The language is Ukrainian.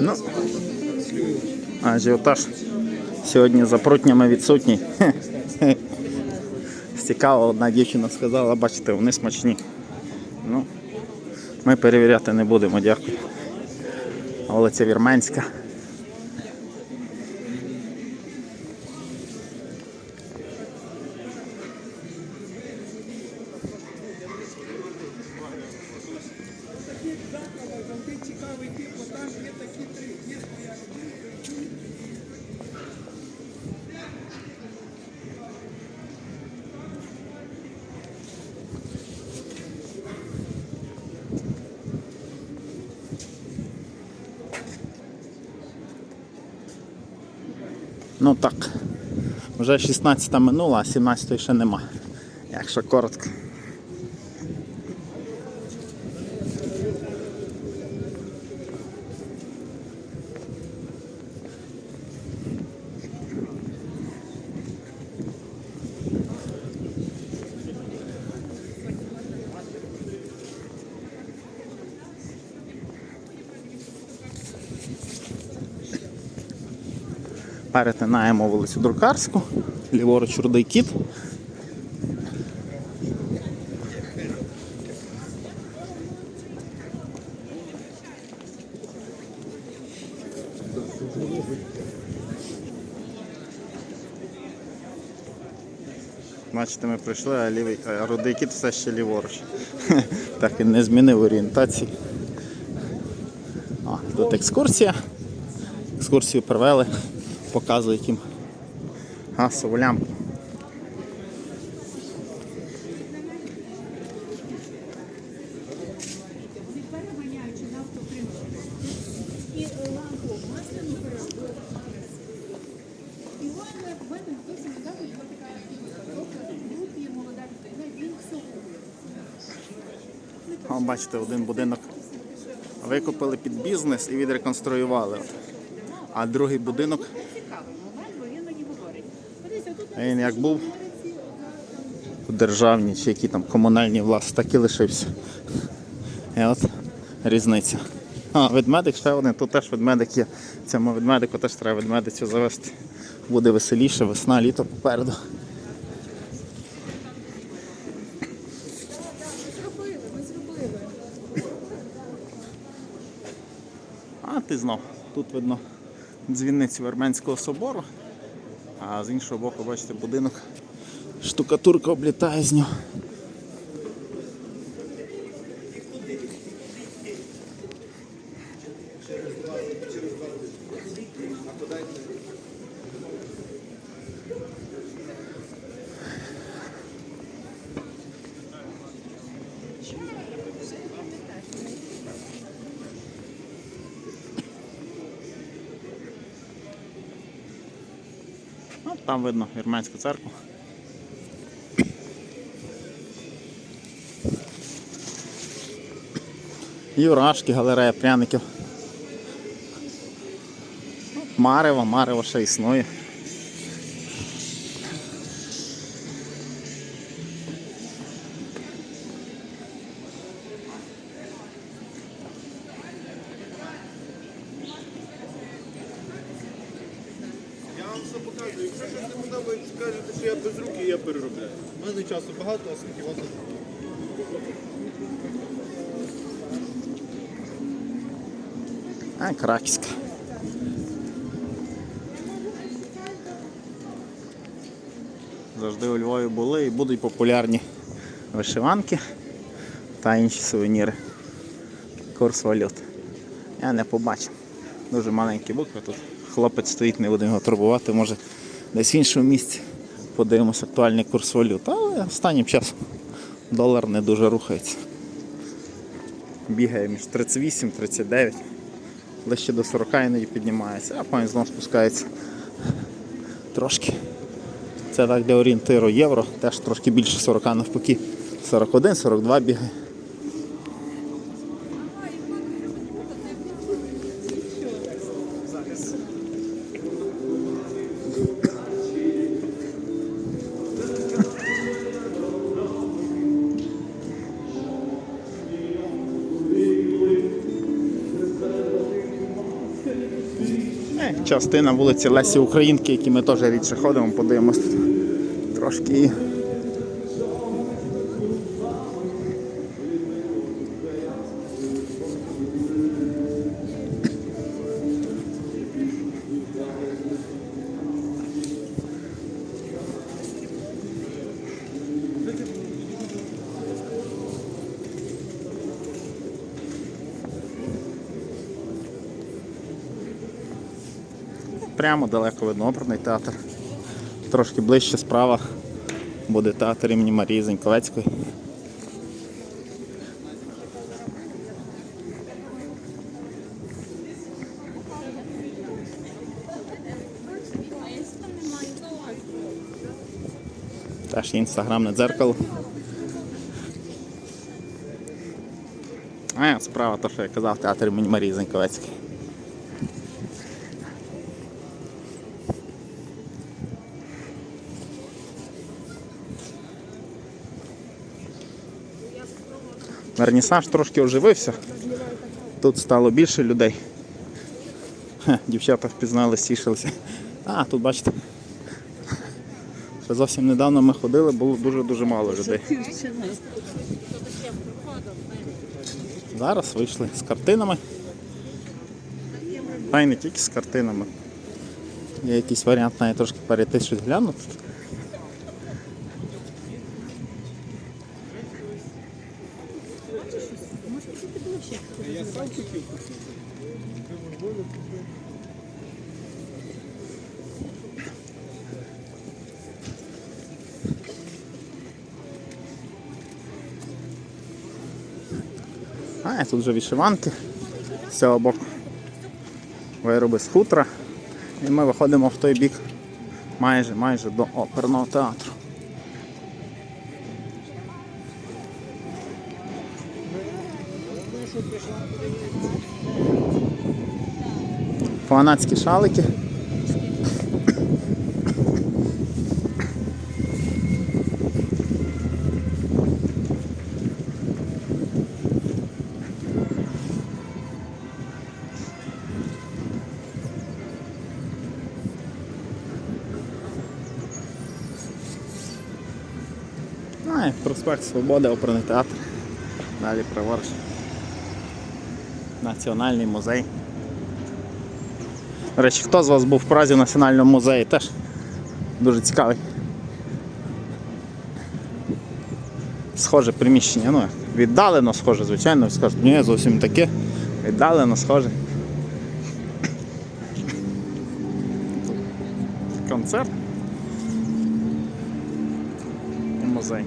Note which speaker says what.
Speaker 1: Ну, ажіотаж сьогодні за прутнями відсутній. Цікаво, одна дівчина сказала, бачите, вони смачні. Ну, ми перевіряти не будемо, дякую. Вулиця Вірменська. Ну так, вже 16 минула, а 17 ще нема. Якщо коротко. Перетинаємо вулицю Друкарську, ліворуч рудий кіт. Бачите, ми прийшли, а лівий, а рудий кіт все ще ліворуч. Так він не змінив орієнтації. А, тут екскурсія. Екскурсію провели, показують їм газову лямпу. О, бачите, один будинок викупили під бізнес і відреконструювали. А другий будинок,
Speaker 2: Тут
Speaker 1: він як був у державній чи які там комунальні власті, так і лишився. І от різниця. А, ведмедик ще один, тут теж ведмедик є. Цьому ведмедику теж треба ведмедицю завести. Буде веселіше, весна, літо попереду. А ти знов. Тут видно дзвіницю Верменського собору, а з іншого боку, бачите, будинок. Штукатурка облітає з нього. Ну, там видно вірменську церкву. Юрашки, галерея пряників. Марево, Марево ще існує.
Speaker 3: Якщо щось не подобається, скажете, що я без руки, я переробляю. У мене часу багато, а скільки вас.
Speaker 1: А, краківська. Завжди у Львові були і будуть популярні вишиванки та інші сувеніри. Курс валют. Я не побачив. Дуже маленькі букви. Тут хлопець стоїть, не будемо його турбувати, може десь в іншому місці подивимось актуальний курс валют. Але останнім часом долар не дуже рухається. Бігає між 38 39 ближче до 40 іноді піднімається, а потім знову спускається трошки. Це так для орієнтиру євро, теж трошки більше 40 навпаки. 41-42 бігає. Частина вулиці Лесі Українки, які ми теж рідше ходимо, подивимось трошки. Прямо далеко видно оперний театр. Трошки ближче справа буде театр імені Марії Зеньковецької. Теж є інстаграмне дзеркало. А, справа, то, що я казав, театр імені Марії Зеньковецької. Вернісаж трошки оживився. Тут стало більше людей. Хе, дівчата впізнали, стішилися. А, тут бачите. Ще зовсім недавно ми ходили, було дуже-дуже мало людей. Зараз вийшли з картинами. Та й не тільки з картинами. Є якийсь варіант навіть трошки перейти щось глянути. А, тут вже вишиванки з цього боку. Вироби з хутра. І ми виходимо в той бік майже майже до оперного театру. Фанатські шалики. А, проспект Свободи, оперний театр. Далі праворуч. Національний музей. До речі, хто з вас був в Празі в Національному музеї? Теж дуже цікавий. Схоже приміщення. Ну, віддалено схоже, звичайно, скажуть, ні, зовсім таке. Віддалено схоже. Концерт музей.